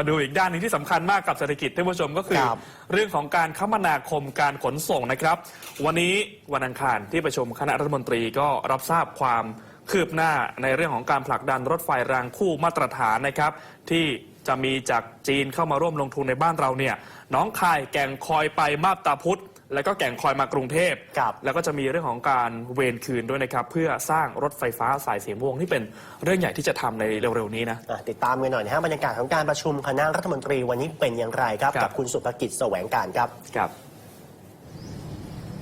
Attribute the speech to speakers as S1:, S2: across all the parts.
S1: มาดูอีกด้านหนึงที่สำคัญมากกับเศรษฐกิจท่านผู้ชมก็คือ
S2: ครับ
S1: เรื่องของการคมนาคมการขนส่งนะครับ วันนี้วันอังคารที่ประชุมคณะรัฐมนตรีก็รับทราบความคืบหน้าในเรื่องของการผลักดันรถไฟรางคู่มาตรฐานนะครับ ที่จะมีจากจีนเข้ามาร่วมลงทุนในบ้านเราเนี่ยน้องคายแก่งคอยไปมาบตาพุธ แล้วก็แก่งคอยมากรุงเทพ
S2: ครับ
S1: แล้วก็จะมีเรื่องของการเวรคืนด้วยนะครับ เพื่อสร้างรถไฟฟ้าสายสีม่วงที่เป็นเรื่องใหญ่ที่จะทำในเร็วๆนี้นะ
S2: อะติดตามกันหน่อยนะฮะบรรยากาศของการประชุมคณะรัฐมนตรีวันนี้เป็นอย่างไรครับ
S1: ครับ
S2: กับคุณสุภกิจแสวงการครับ
S1: ครับ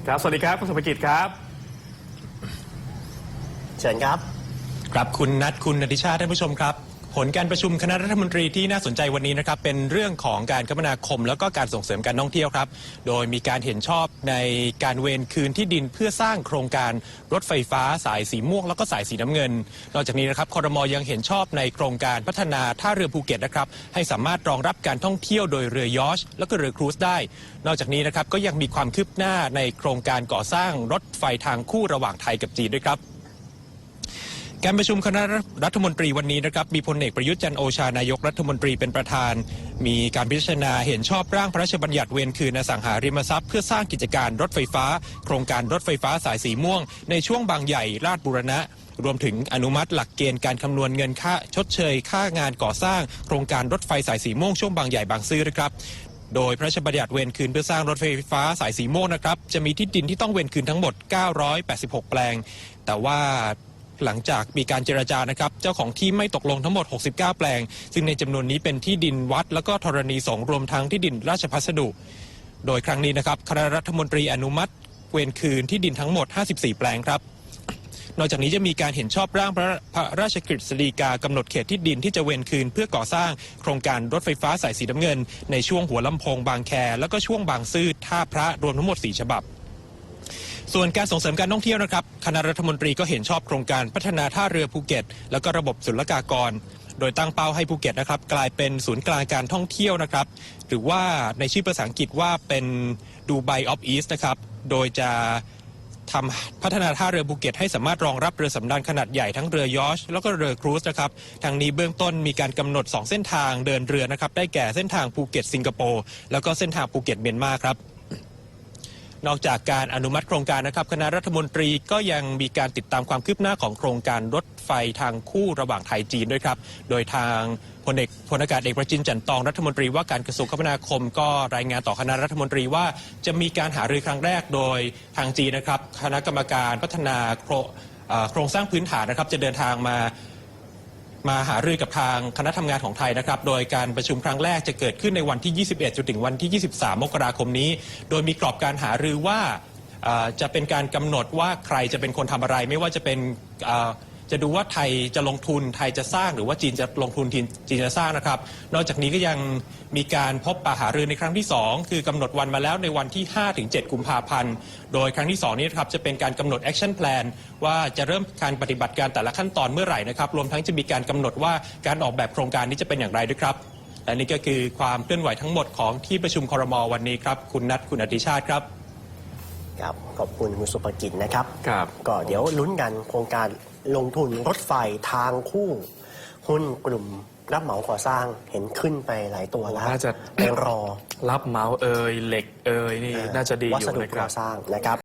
S1: ครับ สวัสดีครับคุณสุภกิจครับ
S2: เชิญครับ
S3: ครับคุณนัทคุณนติชาติท่านผู้ชมครับ ผลการประชุมคณะรัฐมนตรีที่น่าสนใจวันนี้นะครับเป็นเรื่องของการคมนาคม แล้วก็การส่งเสริมการท่องเที่ยวครับ โดยมีการเห็นชอบในการเวรคืนที่ดินเพื่อสร้างโครงการรถไฟฟ้าสายสีม่วง แล้วก็สายสีน้ำเงิน นอกจากนี้นะครับคอรมอยังเห็นชอบในโครงการพัฒนาท่าเรือภูเก็ตนะครับให้สามารถรองรับการท่องเที่ยวโดยเรือยอชแล้วก็เรือครูซได้ นอกจากนี้นะครับก็ยังมีความคืบหน้าในโครงการก่อสร้างรถไฟทางคู่ระหว่างไทยกับจีนด้วยครับ การประชุมคณะรัฐมนตรีวันนี้นะครับมีพลเอกประยุทธ์จันโอชานายกรัฐมนตรีเป็นประธาน มีการพิจารณาเห็นชอบร่างพระราชบัญญัติเวรคืนอสังหาริมทรัพย์เพื่อสร้างกิจการรถไฟฟ้า โครงการรถไฟฟ้าสายสีม่วง ในช่วงบางใหญ่ราชบุรณะ รวมถึงอนุมัติหลักเกณฑ์การคำนวณเงินค่า ชดเชย ค่างานก่อสร้าง โครงการรถไฟสายสีม่วงช่วงบางใหญ่บางซื่อนะครับโดยพระราชบัญญัติเวรคืนเพื่อสร้างรถไฟฟ้าสายสีม่วงนะครับจะมีที่ดินที่ต้องเวรคืนทั้งหมด 986 แปลง แต่ว่า หลังจากมีการเจรจานะครับ เจ้าของที่ไม่ตกลงทั้งหมด 69 แปลง ซึ่งในจำนวนนี้เป็นที่ดินวัด แล้วก็ธรณีสงรวมทั้งที่ดินราชพัสดุ โดยครั้งนี้นะครับคณะรัฐมนตรีอนุมัติเวรคืนที่ดินทั้งหมด 54 แปลงครับนอกจากนี้จะมีการเห็นชอบร่างพระพระราชกฤษฎีกากำหนดเขตที่ดินที่จะเวนคืน เพื่อก่อสร้างโครงการรถไฟฟ้าสายสีน้ำเงิน ในช่วงหัวลำโพงบางแค แล้วก็ช่วงบางซื่อท่าพระรวมทั้งหมด 4 ฉบับ ส่วนการส่งเสริมการท่องเที่ยวนะครับคณะรัฐมนตรีก็เห็นชอบโครงการพัฒนาท่าเรือภูเก็ต แล้วก็ระบบศุลกากร โดยตั้งเป้าให้ภูเก็ตนะครับกลายเป็นศูนย์กลางการท่องเที่ยวนะครับหรือว่าในชื่อภาษาอังกฤษว่าเป็นดูไบออฟอีสนะครับโดยจะทำพัฒนาท่าเรือภูเก็ตให้สามารถรองรับเรือสำราญขนาดใหญ่ทั้งเรือยอชแล้วก็เรือครูซนะครับทางนี้เบื้องต้นมีการกำหนด 2 เส้นทางเดินเรือนะครับได้แก่เส้นทางภูเก็ตสิงคโปร์แล้วก็เส้นทางภูเก็ตเมียนมาครับ นอกจากการอนุมัติโครงการนะครับคณะรัฐมนตรีก็ยังมีการติดตามความคืบหน้าของโครงการรถไฟทางคู่ระหว่างไทยจีนด้วยครับ โดยทางพลเอกพลอากาศเอกประจินจันทร์ตองรัฐมนตรีว่าการกระทรวงคมนาคม ก็รายงานต่อคณะรัฐมนตรีว่าจะมีการหารือครั้งแรกโดยทางจีนนะครับ คณะกรรมการพัฒนาโครงเอ่อโครงสร้างพื้นฐานนะครับจะเดินทางมา มาหารือกับทางคณะทำงานของไทยนะครับ โดยการประชุมครั้งแรกจะเกิดขึ้นในวันที่ 21จนถึงวันที่ 23 มกราคมนี้ โดยมีกรอบการหารือว่าจะเป็นการกำหนดว่าใครจะเป็นคนทำอะไร ไม่ว่าจะเป็น จะดูว่าไทยจะลงทุนไทยจะสร้างหรือว่าจีนจะลงทุนจีนจะสร้างนะครับ นอกจากนี้ก็ยังมีการพบปะหารือในครั้งที่ 2 คือกำหนดวันมาแล้วในวันที่ 5-7 กุมภาพันธ์ โดยครั้งที่ 2 นี้นะครับจะเป็นการกำหนด action plan ว่าจะเริ่มการปฏิบัติการแต่ละขั้นตอนเมื่อไหร่นะครับ รวมทั้งจะมีการกำหนดว่าการออกแบบโครงการนี้จะเป็นอย่างไรด้วยครับและนี่ก็คือความเคลื่อนไหวทั้งหมดของที่ประชุมคอรมอวันนี้ครับ คุณนัทคุณอติชาติครับ
S2: ครับขอบคุณคุณสุภกิจนะครับ
S1: ครับ
S2: ก็เดี๋ยวลุ้นกันโครงการลงทุนรถไฟทางคู่ หุ้นกลุ่มรับเหมาก่อสร้าง เห็นขึ้นไปหลายตัวแล้ว
S1: น่าจะ
S2: ไปรอ
S1: รับเหมาเอยเหล็กเอยนี่น่าจะดี
S2: วั
S1: อ
S2: ส
S1: ยู่
S2: ดุ
S1: นะค
S2: ก่
S1: รั
S2: อบสร้างนะครับ